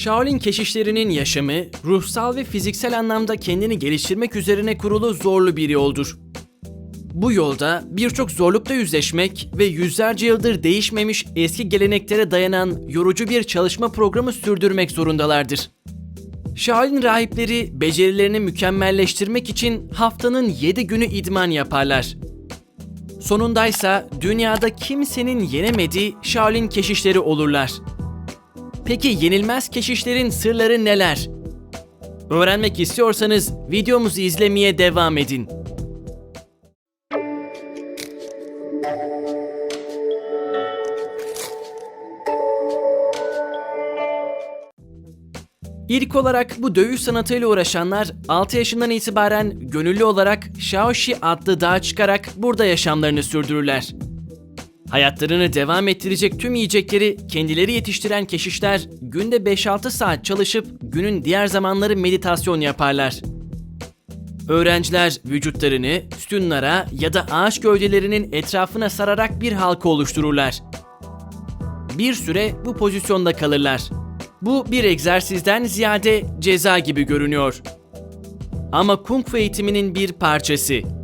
Shaolin keşişlerinin yaşamı, ruhsal ve fiziksel anlamda kendini geliştirmek üzerine kurulu zorlu bir yoldur. Bu yolda birçok zorlukla yüzleşmek ve yüzlerce yıldır değişmemiş eski geleneklere dayanan yorucu bir çalışma programı sürdürmek zorundalardır. Shaolin rahipleri becerilerini mükemmelleştirmek için haftanın 7 günü idman yaparlar. Sonundaysa dünyada kimsenin yenemediği Shaolin keşişleri olurlar. Peki yenilmez keşişlerin sırları neler? Öğrenmek istiyorsanız videomuzu izlemeye devam edin. İlk olarak bu dövüş sanatıyla uğraşanlar 6 yaşından itibaren gönüllü olarak Shaoxi adlı dağa çıkarak burada yaşamlarını sürdürürler. Hayatlarını devam ettirecek tüm yiyecekleri kendileri yetiştiren keşişler günde 5-6 saat çalışıp günün diğer zamanları meditasyon yaparlar. Öğrenciler vücutlarını sütunlara ya da ağaç gövdelerinin etrafına sararak bir halka oluştururlar. Bir süre bu pozisyonda kalırlar. Bu bir egzersizden ziyade ceza gibi görünüyor. Ama kung fu eğitiminin bir parçası.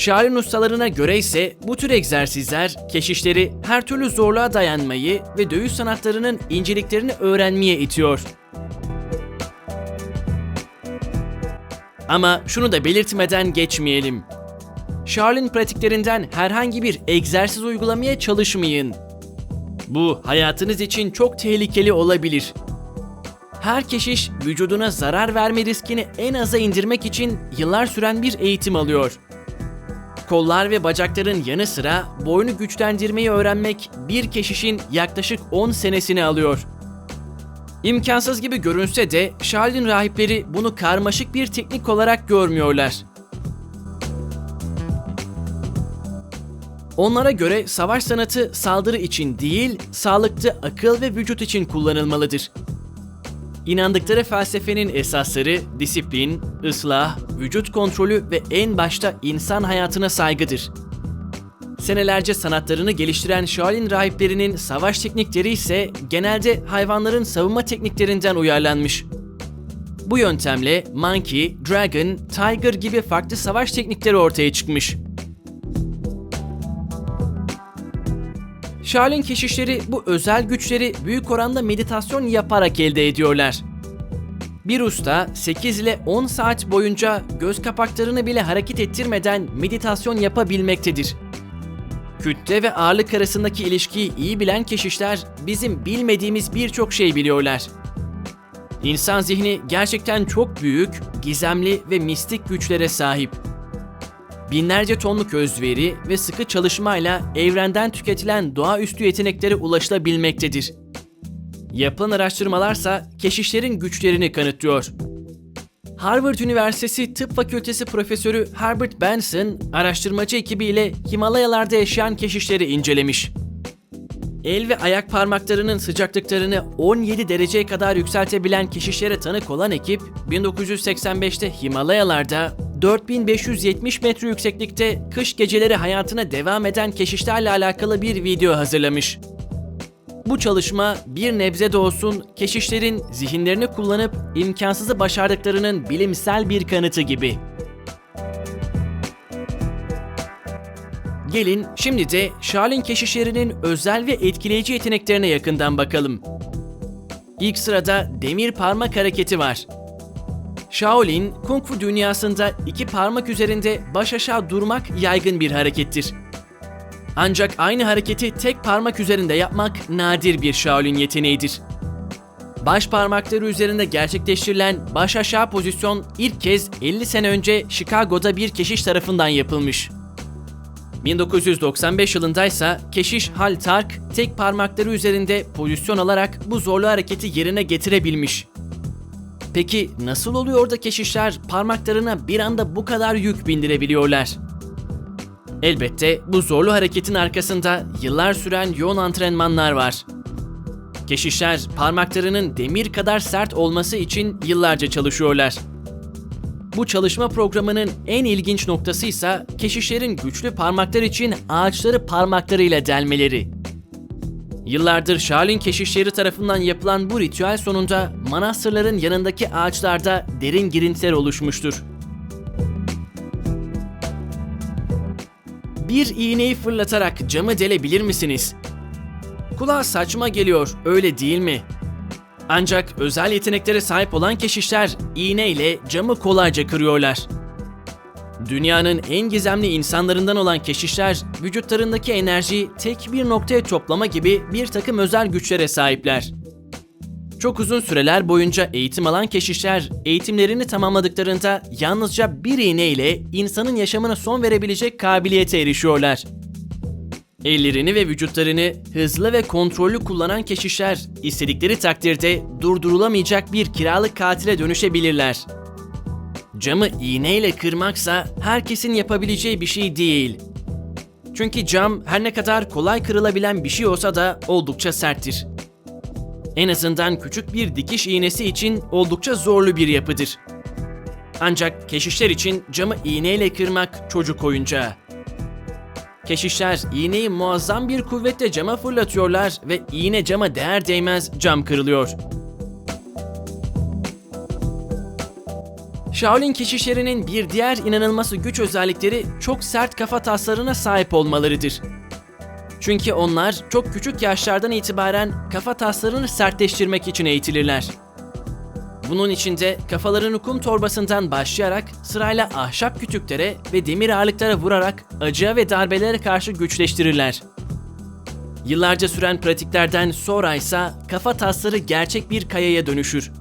Shaolin ustalarına göre ise bu tür egzersizler keşişleri her türlü zorluğa dayanmayı ve dövüş sanatlarının inceliklerini öğrenmeye itiyor. Ama şunu da belirtmeden geçmeyelim. Shaolin pratiklerinden herhangi bir egzersiz uygulamaya çalışmayın. Bu hayatınız için çok tehlikeli olabilir. Her keşiş vücuduna zarar verme riskini en aza indirmek için yıllar süren bir eğitim alıyor. Kollar ve bacakların yanı sıra boynu güçlendirmeyi öğrenmek bir keşişin yaklaşık 10 senesini alıyor. İmkansız gibi görünse de Shaolin rahipleri bunu karmaşık bir teknik olarak görmüyorlar. Onlara göre savaş sanatı saldırı için değil, sağlıklı akıl ve vücut için kullanılmalıdır. İnandıkları felsefenin esasları disiplin, ıslah, vücut kontrolü ve en başta insan hayatına saygıdır. Senelerce sanatlarını geliştiren Shaolin rahiplerinin savaş teknikleri ise genelde hayvanların savunma tekniklerinden uyarlanmış. Bu yöntemle Monkey, Dragon, Tiger gibi farklı savaş teknikleri ortaya çıkmış. Shaolin keşişleri bu özel güçleri büyük oranda meditasyon yaparak elde ediyorlar. Bir usta 8 ile 10 saat boyunca göz kapaklarını bile hareket ettirmeden meditasyon yapabilmektedir. Kütle ve ağırlık arasındaki ilişkiyi iyi bilen keşişler bizim bilmediğimiz birçok şey biliyorlar. İnsan zihni gerçekten çok büyük, gizemli ve mistik güçlere sahip. Binlerce tonluk özveri ve sıkı çalışmayla evrenden tüketilen doğaüstü yeteneklere ulaşılabilmektedir. Yapılan araştırmalarsa keşişlerin güçlerini kanıtlıyor. Harvard Üniversitesi Tıp Fakültesi Profesörü Herbert Benson, araştırmacı ekibiyle Himalayalarda yaşayan keşişleri incelemiş. El ve ayak parmaklarının sıcaklıklarını 17 dereceye kadar yükseltebilen keşişlere tanık olan ekip, 1985'te Himalayalarda 4570 metre yükseklikte kış geceleri hayatına devam eden keşişlerle alakalı bir video hazırlamış. Bu çalışma bir nebze de olsun keşişlerin zihinlerini kullanıp imkansızı başardıklarının bilimsel bir kanıtı gibi. Gelin şimdi de Shaolin keşişlerinin özel ve etkileyici yeteneklerine yakından bakalım. İlk sırada demir parmak hareketi var. Shaolin, Kung Fu dünyasında iki parmak üzerinde baş aşağı durmak yaygın bir harekettir. Ancak aynı hareketi tek parmak üzerinde yapmak nadir bir Shaolin yeteneğidir. Baş parmakları üzerinde gerçekleştirilen baş aşağı pozisyon ilk kez 50 sene önce Chicago'da bir keşiş tarafından yapılmış. 1995 yılında ise keşiş Hal Tark tek parmakları üzerinde pozisyon alarak bu zorlu hareketi yerine getirebilmiş. Peki nasıl oluyor da keşişler parmaklarına bir anda bu kadar yük bindirebiliyorlar? Elbette bu zorlu hareketin arkasında yıllar süren yoğun antrenmanlar var. Keşişler parmaklarının demir kadar sert olması için yıllarca çalışıyorlar. Bu çalışma programının en ilginç noktası ise keşişlerin güçlü parmaklar için ağaçları parmaklarıyla delmeleri. Yıllardır Shaolin keşişleri tarafından yapılan bu ritüel sonunda manastırların yanındaki ağaçlarda derin girintiler oluşmuştur. Bir iğneyi fırlatarak camı delebilir misiniz? Kulağa saçma geliyor, öyle değil mi? Ancak özel yeteneklere sahip olan keşişler iğneyle camı kolayca kırıyorlar. Dünyanın en gizemli insanlarından olan keşişler, vücutlarındaki enerjiyi tek bir noktaya toplama gibi bir takım özel güçlere sahipler. Çok uzun süreler boyunca eğitim alan keşişler, eğitimlerini tamamladıklarında yalnızca bir iğne ile insanın yaşamına son verebilecek kabiliyete erişiyorlar. Ellerini ve vücutlarını hızlı ve kontrollü kullanan keşişler, istedikleri takdirde durdurulamayacak bir kiralık katile dönüşebilirler. Camı iğneyle kırmaksa herkesin yapabileceği bir şey değil. Çünkü cam her ne kadar kolay kırılabilen bir şey olsa da oldukça serttir. En azından küçük bir dikiş iğnesi için oldukça zorlu bir yapıdır. Ancak keşişler için camı iğneyle kırmak çocuk oyuncağı. Keşişler iğneyi muazzam bir kuvvetle cama fırlatıyorlar ve iğne cama değer değmez cam kırılıyor. Shaolin keşişlerinin bir diğer inanılması güç özellikleri çok sert kafa taslarına sahip olmalarıdır. Çünkü onlar çok küçük yaşlardan itibaren kafa taslarını sertleştirmek için eğitilirler. Bunun içinde kafalarını kum torbasından başlayarak sırayla ahşap kütüklere ve demir ağırlıklara vurarak acıya ve darbelere karşı güçleştirirler. Yıllarca süren pratiklerden sonra ise kafa tasları gerçek bir kayaya dönüşür.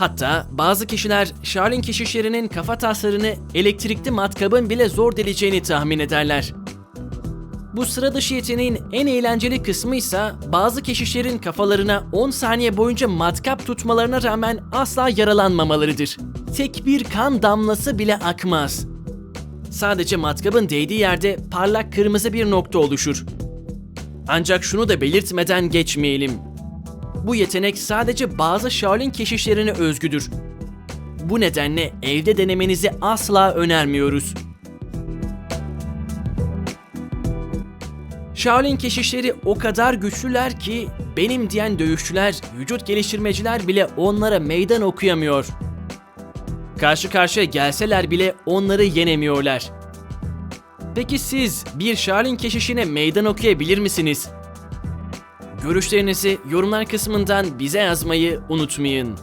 Hatta bazı kişiler Shaolin keşişlerinin kafa taslarını elektrikli matkabın bile zor deleceğini tahmin ederler. Bu sıra dışı yeteneğin en eğlenceli kısmı ise bazı keşişlerin kafalarına 10 saniye boyunca matkap tutmalarına rağmen asla yaralanmamalarıdır. Tek bir kan damlası bile akmaz. Sadece matkabın değdiği yerde parlak kırmızı bir nokta oluşur. Ancak şunu da belirtmeden geçmeyelim. Bu yetenek sadece bazı Shaolin keşişlerine özgüdür. Bu nedenle evde denemenizi asla önermiyoruz. Shaolin keşişleri o kadar güçlüler ki benim diyen dövüşçüler, vücut geliştirmeciler bile onlara meydan okuyamıyor. Karşı karşıya gelseler bile onları yenemiyorlar. Peki siz bir Shaolin keşişine meydan okuyabilir misiniz? Görüşlerinizi yorumlar kısmından bize yazmayı unutmayın.